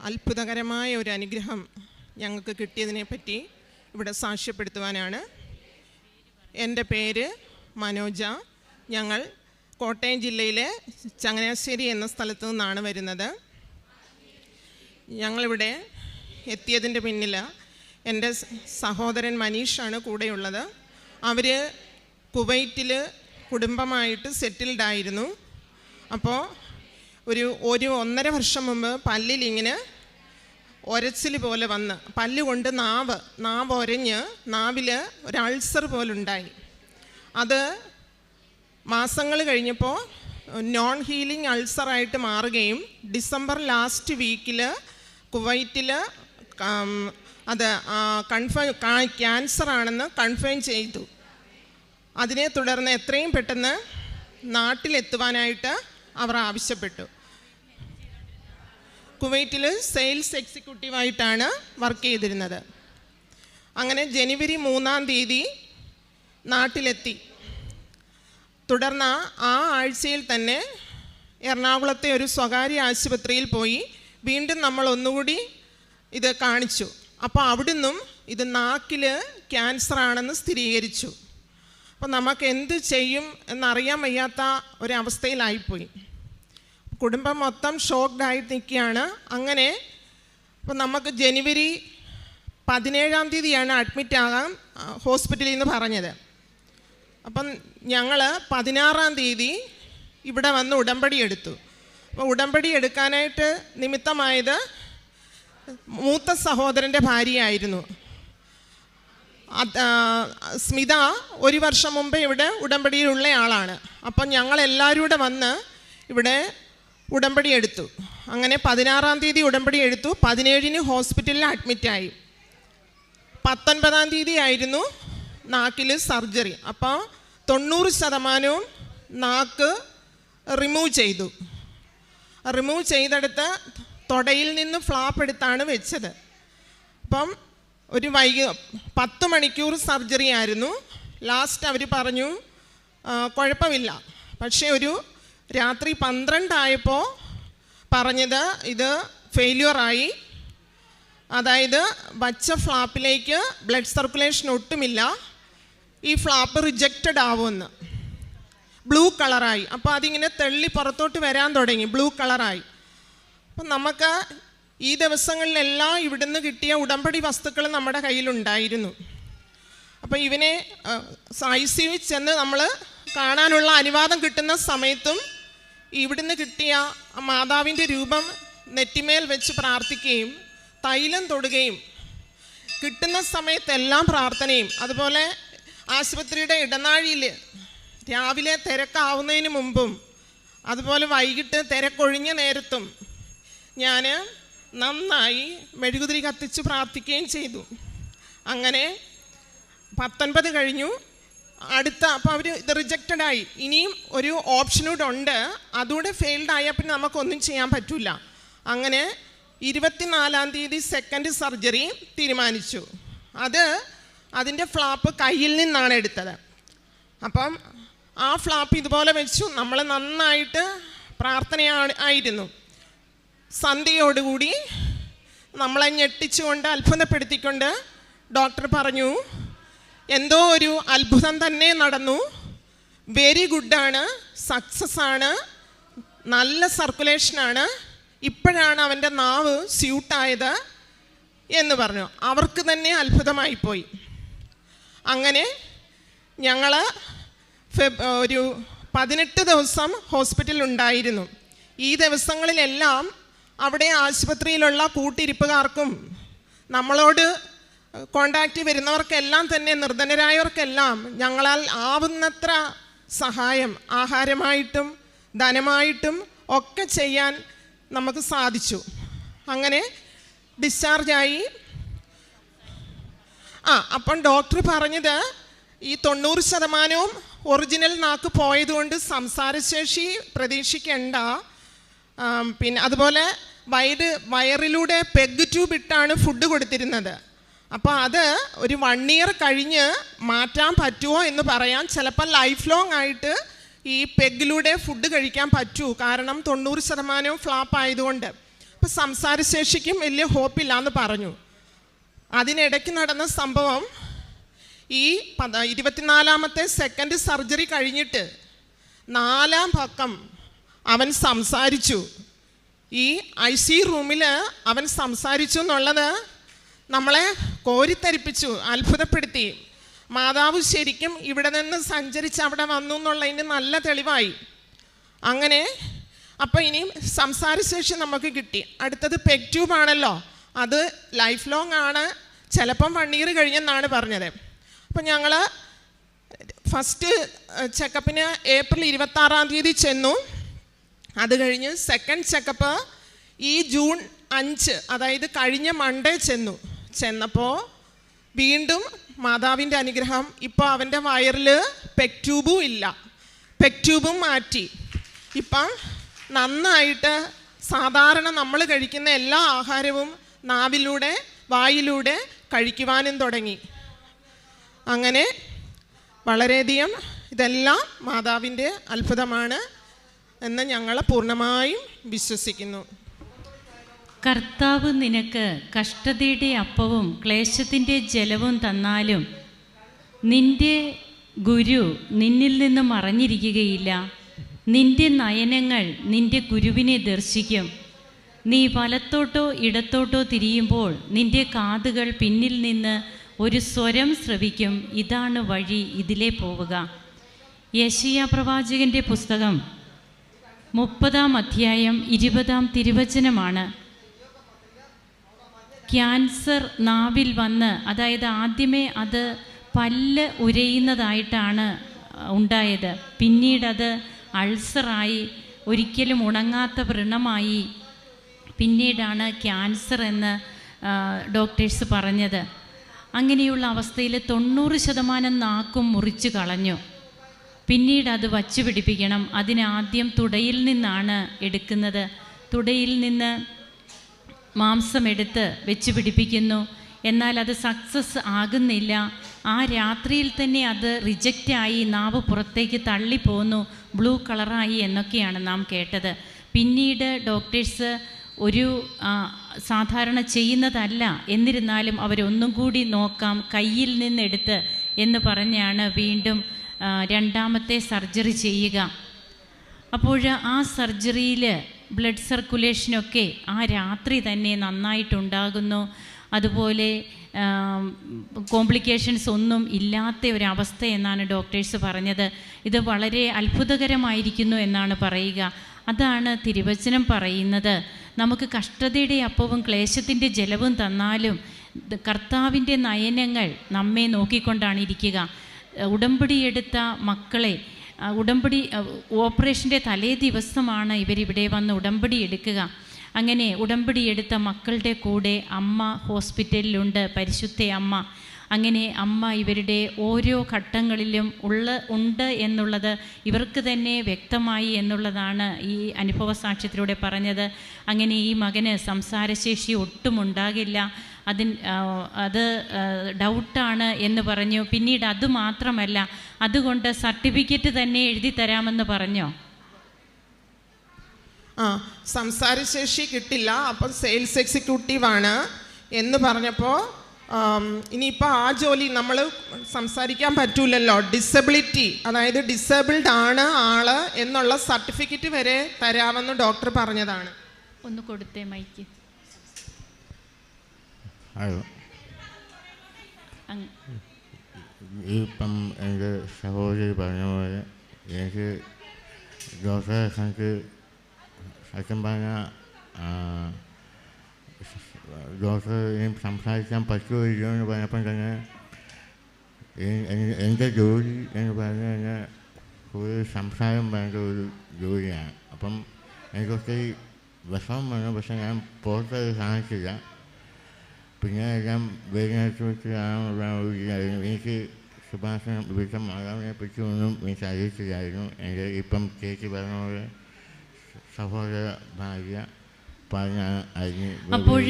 അത്ഭുതകരമായ ഒരു അനുഗ്രഹം ഞങ്ങൾക്ക് കിട്ടിയതിനെ പറ്റി ഇവിടെ സാക്ഷ്യപ്പെടുത്തുവാനാണ്. എന്റെ പേര് മനോജ. ഞങ്ങൾ കോട്ടയം ജില്ലയിലെ ചങ്ങനാശ്ശേരി എന്ന സ്ഥലത്തു നിന്നാണ് വരുന്നത്. ഞങ്ങളിവിടെ എത്തിയതിന്റെ പിന്നിൽ എന്റെ സഹോദരൻ മനീഷാണ് കൂടെയുള്ളത്. അവർ കുവൈറ്റിൽ കുടുംബമായിട്ട് സെറ്റിൽഡായിരുന്നു. അപ്പോൾ ഒരു ഒരു ഒന്നര വർഷം മുമ്പ് പല്ലിലിങ്ങനെ ഒരച്ചിൽ പോലെ വന്ന് പല്ലുകൊണ്ട് നാവ് നാവ് ഒരഞ്ഞ് നാവിൽ ഒരു അൾസർ പോലുണ്ടായി. അത് മാസങ്ങൾ കഴിഞ്ഞപ്പോൾ നോൺ ഹീലിംഗ് അൾസറായിട്ട് മാറുകയും ഡിസംബർ ലാസ്റ്റ് വീക്കിൽ കുവൈറ്റിൽ അത് കൺഫേം ക്യാൻസർ ആണെന്ന് കൺഫേം ചെയ്തു. അതിനെ തുടർന്ന് എത്രയും പെട്ടെന്ന് നാട്ടിലെത്തുവാനായിട്ട് അവർ ആവശ്യപ്പെട്ടു. കുവൈറ്റിൽ സെയിൽസ് എക്സിക്യൂട്ടീവായിട്ടാണ് വർക്ക് ചെയ്തിരുന്നത്. അങ്ങനെ ജനുവരി മൂന്നാം തീയതി നാട്ടിലെത്തി. തുടർന്ന് ആ ആഴ്ചയിൽ തന്നെ എറണാകുളത്തെ ഒരു സ്വകാര്യ ആശുപത്രിയിൽ പോയി വീണ്ടും നമ്മൾ ഒന്നുകൂടി ഇത് കാണിച്ചു. അപ്പോൾ അവിടുന്നും ഇത് നാക്കിൽ ക്യാൻസർ ആണെന്ന് സ്ഥിരീകരിച്ചു. അപ്പോൾ നമുക്ക് എന്ത് ചെയ്യും എന്നറിയാൻ വയ്യാത്ത ഒരവസ്ഥയിലായിപ്പോയി. കുടുംബം മൊത്തം ഷോക്ക്ഡ് ആയി നിൽക്കുകയാണ്. അങ്ങനെ അപ്പോൾ നമുക്ക് ജനുവരി പതിനേഴാം തീയതിയാണ് അഡ്മിറ്റ് ആകാൻ ഹോസ്പിറ്റലിൽ നിന്ന് പറഞ്ഞത്. അപ്പം ഞങ്ങൾ പതിനാറാം തീയതി ഇവിടെ വന്ന് ഉടമ്പടി എടുത്തു. അപ്പോൾ ഉടമ്പടി എടുക്കാനായിട്ട് നിമിത്തമായത് മൂത്ത സഹോദരന്റെ ഭാര്യയായിരുന്നു. സ്മിത ഒരു വർഷം മുമ്പ് ഇവിടെ ഉടമ്പടിയിലുള്ള ആളാണ്. അപ്പം ഞങ്ങളെല്ലാവരും കൂടെ വന്ന് ഇവിടെ ഉടമ്പടി എടുത്തു. അങ്ങനെ പതിനാറാം തീയതി ഉടമ്പടി എടുത്തു. പതിനേഴിന് ഹോസ്പിറ്റലിൽ അഡ്മിറ്റായി പത്തൊൻപതാം തീയതി ആയിരുന്നു നാക്കിൽ സർജറി. അപ്പോൾ തൊണ്ണൂറ് ശതമാനവും നാക്ക് റിമൂവ് ചെയ്തു. റിമൂവ് ചെയ്തെടുത്ത് തൊടയിൽ നിന്ന് ഫ്ലാപ്പ് എടുത്താണ് വെച്ചത്. അപ്പം ഒരു വൈകി പത്ത് മണിക്കൂർ സർജറി ആയിരുന്നു. ലാസ്റ്റ് അവർ പറഞ്ഞു കുഴപ്പമില്ല. പക്ഷേ ഒരു രാത്രി പന്ത്രണ്ടായപ്പോൾ പറഞ്ഞത് ഇത് ഫെയില്യൂറായി അതായത് വച്ച ഫ്ലാപ്പിലേക്ക് ബ്ലഡ് സർക്കുലേഷൻ ഒട്ടുമില്ല. ഈ ഫ്ലാപ്പ് റിജക്റ്റഡ് ആവുമെന്ന്. ബ്ലൂ കളറായി അപ്പോൾ അതിങ്ങനെ തെള്ളി പുറത്തോട്ട് വരാൻ തുടങ്ങി. ബ്ലൂ കളറായി അപ്പം നമുക്ക് ഈ ദിവസങ്ങളിലെല്ലാം ഇവിടുന്ന് കിട്ടിയ ഉടമ്പടി വസ്തുക്കൾ നമ്മുടെ കയ്യിലുണ്ടായിരുന്നു അപ്പോൾ ഇവനെ ഐ ചെന്ന് നമ്മൾ കാണാനുള്ള അനുവാദം കിട്ടുന്ന സമയത്തും ഇവിടുന്ന് കിട്ടിയ മാതാവിന്റെ രൂപം നെറ്റിമേൽ വെച്ച് പ്രാർത്ഥിക്കുകയും തൈലം തൊടുകയും കിട്ടുന്ന സമയത്തെല്ലാം പ്രാർത്ഥനയും അതുപോലെ ആശുപത്രിയുടെ ഇടനാഴിയിൽ രാവിലെ തിരക്കാവുന്നതിന് മുമ്പും അതുപോലെ വൈകിട്ട് തിരക്കൊഴിഞ്ഞ നേരത്തും ഞാൻ നന്നായി മെഴുകുതിരി കത്തിച്ച് പ്രാർത്ഥിക്കുകയും ചെയ്തു. അങ്ങനെ പത്തൊൻപത് കഴിഞ്ഞു. അടുത്ത അപ്പോൾ അവർ ഇത് റിജക്റ്റഡ് ആയി. ഇനിയും ഒരു ഓപ്ഷനൂടെ ഉണ്ട്. അതുകൂടെ ഫെയിൽഡ് ആയാൽ പിന്നെ നമുക്കൊന്നും ചെയ്യാൻ പറ്റില്ല അങ്ങനെ ഇരുപത്തിനാലാം തീയതി സെക്കൻഡ് സർജറി തീരുമാനിച്ചു. അത് അതിന്റെ ഫ്ലാപ്പ് കയ്യിൽ നിന്നാണ് എടുത്തത്. അപ്പം ആ ഫ്ലാപ്പ് ഇതുപോലെ വെച്ചു. നമ്മൾ നന്നായിട്ട് പ്രാർത്ഥനയാണ് ആയിരുന്നു. സന്ധ്യയോടുകൂടി നമ്മളെ ഞെട്ടിച്ചുകൊണ്ട് അത്ഭുതപ്പെടുത്തിക്കൊണ്ട് ഡോക്ടർ പറഞ്ഞു എന്തോ ഒരു അത്ഭുതം തന്നെ നടന്നു. വെരി ഗുഡാണ് സക്സസ് ആണ്. നല്ല സർക്കുലേഷനാണ് ഇപ്പോഴാണ് അവന്റെ നാവ് സ്യൂട്ടായത് എന്ന് പറഞ്ഞു. അവർക്ക് തന്നെ അത്ഭുതമായിപ്പോയി അങ്ങനെ ഞങ്ങൾ ഫെബ് ഒരു പതിനെട്ട് ദിവസം ഹോസ്പിറ്റലിൽ ഉണ്ടായിരുന്നു. ഈ ദിവസങ്ങളിലെല്ലാം അവിടെ ആശുപത്രിയിലുള്ള കൂട്ടിരിപ്പുകാർക്കും നമ്മളോട് കോണ്ടാക്റ്റ് വരുന്നവർക്കെല്ലാം തന്നെ നിർധനരായവർക്കെല്ലാം ഞങ്ങളാൽ ആവുന്നത്ര സഹായം ആഹാരമായിട്ടും ധനമായിട്ടും ഒക്കെ ചെയ്യാൻ നമുക്ക് സാധിച്ചു. അങ്ങനെ ഡിസ്ചാർജായി ആ അപ്പം ഡോക്ടർ പറഞ്ഞത് ഈ തൊണ്ണൂറ് ശതമാനവും ഒറിജിനൽ നാക്ക് പോയതുകൊണ്ട് സംസാരശേഷി പ്രതീക്ഷിക്കേണ്ട. പിന്നെ അതുപോലെ വയറ് വയറിലൂടെ പെഗ് ട്യൂബ് ഇട്ടാണ് ഫുഡ് കൊടുത്തിരുന്നത്. അപ്പോൾ അത് ഒരു വൺ ഇയർ കഴിഞ്ഞ് മാറ്റാൻ പറ്റുമോ എന്ന് പറയാൻ ചിലപ്പോൾ ലൈഫ് ലോങ് ആയിട്ട് ഈ പെഗിലൂടെ ഫുഡ് കഴിക്കാൻ പറ്റൂ. കാരണം തൊണ്ണൂറ് ശതമാനവും ഫ്ലാപ്പ് ആയതുകൊണ്ട്. അപ്പോൾ സംസാരശേഷിക്കും വലിയ ഹോപ്പില്ല എന്ന് പറഞ്ഞു. അതിനിടയ്ക്ക് നടന്ന സംഭവം ഈ പത ഇരുപത്തിനാലാമത്തെ സെക്കൻഡ് സർജറി കഴിഞ്ഞിട്ട് നാലാം പക്കം അവൻ സംസാരിച്ചു. ഈ ഐ സി റൂമിൽ അവൻ സംസാരിച്ചു എന്നുള്ളത് നമ്മളെ കോരിത്തരിപ്പിച്ചു അത്ഭുതപ്പെടുത്തി. മാതാവ് ശരിക്കും ഇവിടെ നിന്ന് സഞ്ചരിച്ച് അവിടെ വന്നു എന്നുള്ളതിന് നല്ല തെളിവായി. അങ്ങനെ അപ്പോൾ ഇനിയും സംസാരശേഷി നമുക്ക് കിട്ടി. അടുത്തത് പെഗ് ട്യൂബ് ആണല്ലോ. അത് ലൈഫ് ലോങ് ആണ്. ചിലപ്പം വൺ ഇയർ കഴിഞ്ഞെന്നാണ് പറഞ്ഞത്. അപ്പം ഞങ്ങൾ ഫസ്റ്റ് ചെക്കപ്പിന് ഏപ്രിൽ ഇരുപത്താറാം തീയതി ചെന്നു. അത് കഴിഞ്ഞ് സെക്കൻഡ് ചെക്കപ്പ് ഈ ജൂൺ അഞ്ച് അതായത് കഴിഞ്ഞ മൺഡേ ചെന്നു. ചെന്നപ്പോൾ വീണ്ടും മാതാവിന്റെ അനുഗ്രഹം. ഇപ്പോൾ അവന്റെ വയറിൽ പെക് ട്യൂബും ഇല്ല. പെക് ട്യൂബും മാറ്റി. ഇപ്പം നന്നായിട്ട് സാധാരണ നമ്മൾ കഴിക്കുന്ന എല്ലാ ആഹാരവും നാവിലൂടെ വായിലൂടെ കഴിക്കുവാനും തുടങ്ങി. അങ്ങനെ വളരെയധികം ഇതെല്ലാം മാതാവിന്റെ അത്ഭുതമാണ് എന്ന് ഞങ്ങൾ പൂർണമായും വിശ്വസിക്കുന്നു. കർത്താവ് നിനക്ക് കഷ്ടതയുടെ അപ്പവും ക്ലേശത്തിന്റെ ജലവും തന്നാലും നിന്റെ ഗുരു നിന്നിൽ നിന്ന് മറഞ്ഞിരിക്കുകയില്ല നിന്റെ നയനങ്ങൾ നിന്റെ ഗുരുവിനെ ദർശിക്കും. നീ വലത്തോട്ടോ ഇടത്തോട്ടോ തിരിയുമ്പോൾ നിന്റെ കാതുകൾ പിന്നിൽ നിന്ന് ഒരു സ്വരം ശ്രവിക്കും ഇതാണ് വഴി ഇതിലേ പോവുക. യശിയ പ്രവാചകന്റെ പുസ്തകം മുപ്പതാം അധ്യായം ഇരുപതാം തിരുവചനമാണ്. ക്യാൻസർ നാവിൽ വന്ന് അതായത് ആദ്യമേ അത് പല്ല് ഉരയുന്നതായിട്ടാണ് ഉണ്ടായത്. പിന്നീടത് അൾസറായി ഒരിക്കലും ഉണങ്ങാത്ത വ്രണമായി പിന്നീടാണ് ക്യാൻസർ എന്ന് ഡോക്ടേഴ്സ് പറഞ്ഞത്. അങ്ങനെയുള്ള അവസ്ഥയിൽ തൊണ്ണൂറ് ശതമാനം നാക്കും മുറിച്ച് കളഞ്ഞു. പിന്നീട് അത് വച്ചു പിടിപ്പിക്കണം അതിനാദ്യം തുടയിൽ നിന്നാണ് എടുക്കുന്നത്. തുടയിൽ നിന്ന് മാംസമെടുത്ത് വെച്ച് പിടിപ്പിക്കുന്നു. എന്നാൽ അത് സക്സസ് ആകുന്നില്ല. ആ രാത്രിയിൽ തന്നെ അത് റിജക്റ്റായി നാവ് പുറത്തേക്ക് തള്ളിപ്പോന്നു ബ്ലൂ കളറായി എന്നൊക്കെയാണ് നാം കേട്ടത്. പിന്നീട് ഡോക്ടേഴ്സ് ഒരു സാധാരണ ചെയ്യുന്നതല്ല. എന്നിരുന്നാലും അവരൊന്നും കൂടി നോക്കാം കയ്യിൽ നിന്നെടുത്ത് എന്ന് പറഞ്ഞാണ് വീണ്ടും രണ്ടാമത്തെ സർജറി ചെയ്യുക. അപ്പോൾ ആ സർജറിയിൽ ബ്ലഡ് സർക്കുലേഷനൊക്കെ ആ രാത്രി തന്നെ നന്നായിട്ടുണ്ടാകുന്നു. അതുപോലെ കോംപ്ലിക്കേഷൻസ് ഒന്നും ഇല്ലാത്ത ഒരവസ്ഥ എന്നാണ് ഡോക്ടേഴ്സ് പറഞ്ഞത്. ഇത് വളരെ അത്ഭുതകരമായിരിക്കുന്നു എന്നാണ് പറയുക. അതാണ് തിരുവചനം പറയുന്നത്. നമുക്ക് കഷ്ടതയുടെ അപ്പവും ക്ലേശത്തിന്റെ ജലവും തന്നാലും കർത്താവിന്റെ നയനങ്ങൾ നമ്മെ നോക്കിക്കൊണ്ടാണ് ഇരിക്കുക. ഉടമ്പടിയെടുത്ത മക്കളെ ഉടമ്പടി ഓപ്പറേഷന്റെ തലേ ദിവസമാണ് ഇവരിവിടെ വന്ന് ഉടമ്പടി എടുക്കുക. അങ്ങനെ ഉടമ്പടി എടുത്ത മക്കളുടെ കൂടെ അമ്മ ഹോസ്പിറ്റലിലുണ്ട് പരിശുദ്ധ അമ്മ. അങ്ങനെ അമ്മ ഇവരുടെ ഓരോ ഘട്ടങ്ങളിലും ഉള്ള ഉണ്ട് എന്നുള്ളത് ഇവർക്ക് തന്നെ വ്യക്തമായി എന്നുള്ളതാണ് ഈ അനുഭവ സാക്ഷ്യത്തിലൂടെ പറഞ്ഞത്. അങ്ങനെ ഈ മകന് സംസാരശേഷി ഒട്ടും ഉണ്ടാകില്ല. അതിൻ അത് ഡൗട്ടാണ് എന്ന് പറഞ്ഞു. പിന്നീട് അത് മാത്രമല്ല അതുകൊണ്ട് സർട്ടിഫിക്കറ്റ് തന്നെ എഴുതി തരാമെന്ന് പറഞ്ഞോ? ആ സംസാരശേഷി കിട്ടില്ല അപ്പം സെയിൽസ് എക്സിക്യൂട്ടീവ് ആണ് എന്ന് പറഞ്ഞപ്പോൾ ഇനിയിപ്പോൾ ആ ജോലി നമ്മൾ സംസാരിക്കാൻ പറ്റൂലല്ലോ. ഡിസബിലിറ്റി അതായത് ഡിസേബിൾഡ് ആണ് ആൾ എന്നുള്ള സർട്ടിഫിക്കറ്റ് വരെ തരാമെന്ന് ഡോക്ടർ പറഞ്ഞതാണ്. ഒന്ന് കൊടുത്തേ മൈക്ക് ഇപ്പം എന്റെ സഹോദരി പറഞ്ഞ പോലെ എനിക്ക് ഡോക്ടറെ കണക്ക് സത്യം പറഞ്ഞാൽ ഡോക്ടർ ഇനി സംസാരിക്കാൻ പറ്റുമോ ഇല്ലയോ എന്ന് പറഞ്ഞപ്പം തന്നെ എന്റെ ജോലി എന്ന് പറഞ്ഞു കഴിഞ്ഞാൽ ഒരു സംസാരം വേണ്ട ഒരു ജോലിയാണ് അപ്പം എനിക്കൊക്കെ വിഷമം വന്നു പക്ഷെ ഞാൻ പുറത്തത് കാണിച്ചില്ല പിന്നെ എല്ലാം വേദനയ്ക്ക് വെച്ചാണ് എനിക്ക് സുഭാഷണം വിളിച്ച മാതാവിനെ പറ്റി ഒന്നും എനിക്ക് അറിയത്തില്ലായിരുന്നു എന്റെ ഇപ്പം ചേച്ചി പറഞ്ഞ പോലെ സഹോദര ഭാര്യ അപ്പോൾ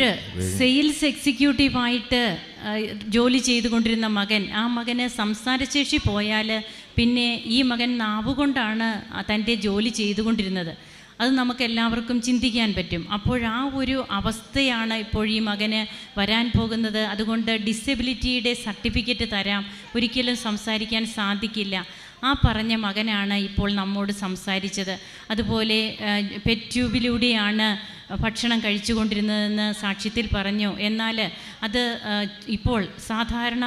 സെയിൽസ് എക്സിക്യൂട്ടീവായിട്ട് ആയിട്ട് ജോലി ചെയ്തുകൊണ്ടിരുന്ന മകൻ ആ മകന് സംസാരശേഷി പോയാൽ പിന്നെ ഈ മകൻ നാവുകൊണ്ടാണ് തന്റെ ജോലി ചെയ്തുകൊണ്ടിരുന്നത്. അത് നമുക്ക് എല്ലാവർക്കും ചിന്തിക്കാൻ പറ്റും. അപ്പോഴാ ഒരു അവസ്ഥയാണ് ഇപ്പോൾ ഈ മകന് വരാൻ പോകുന്നത്. അതുകൊണ്ട് ഡിസബിലിറ്റിയുടെ സർട്ടിഫിക്കറ്റ് തരാം. ഒരിക്കലും സംസാരിക്കാൻ സാധിക്കില്ല. ആ പറഞ്ഞ മകനാണ് ഇപ്പോൾ നമ്മോട് സംസാരിച്ചത്. അതുപോലെ പെറ്റ് ട്യൂബിലൂടെയാണ് ഭക്ഷണം കഴിച്ചുകൊണ്ടിരുന്നതെന്ന് സാക്ഷ്യത്തിൽ പറഞ്ഞു? എന്നാൽ അത് ഇപ്പോൾ സാധാരണ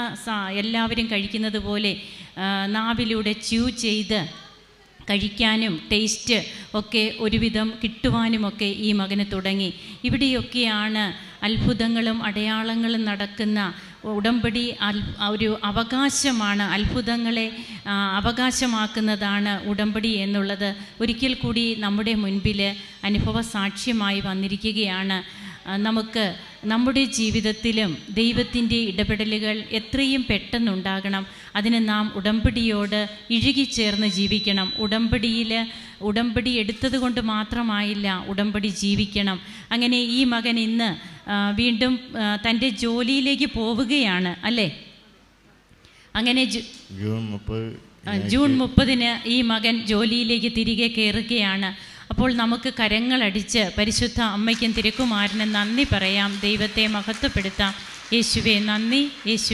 എല്ലാവരും കഴിക്കുന്നത് പോലെ നാവിലൂടെ ച്യൂ ചെയ്ത് കഴിക്കാനും ടേസ്റ്റ് ഒക്കെ ഒരുവിധം കിട്ടുവാനുമൊക്കെ ഈ മകന് തുടങ്ങി. ഇവിടെയൊക്കെയാണ് അത്ഭുതങ്ങളും അടയാളങ്ങളും നടക്കുന്ന ഉടമ്പടി ഒരു അവകാശമാണ് അത്ഭുതങ്ങളെ അവകാശമാക്കുന്നതാണ് ഉടമ്പടി എന്നുള്ളത് ഒരിക്കൽ കൂടി നമ്മുടെ മുൻപിൽ അനുഭവ സാക്ഷ്യമായി വന്നിരിക്കുകയാണ്. നമുക്ക് നമ്മുടെ ജീവിതത്തിലും ദൈവത്തിന്റെ ഇടപെടലുകൾ എത്രയും പെട്ടെന്നുണ്ടാകണം. അതിന് നാം ഉടമ്പടിയോട് ഇഴുകിച്ചേർന്ന് ജീവിക്കണം. ഉടമ്പടിയിൽ ഉടമ്പടി എടുത്തത് കൊണ്ട് മാത്രമായില്ല ഉടമ്പടി ജീവിക്കണം. അങ്ങനെ ഈ മകൻ ഇന്ന് വീണ്ടും തന്റെ ജോലിയിലേക്ക് പോവുകയാണ് അല്ലേ? അങ്ങനെ ജൂൺ മുപ്പത് ജൂൺ മുപ്പതിന് ഈ മകൻ ജോലിയിലേക്ക് തിരികെ കയറുകയാണ്. അപ്പോൾ നമുക്ക് കരങ്ങളടിച്ച് പരിശുദ്ധ അമ്മയ്ക്കും തിരക്കുമാരനും നന്ദി പറയാം. ദൈവത്തെ മഹത്വപ്പെടുത്താം. യേശുവെ നന്ദി. യേശു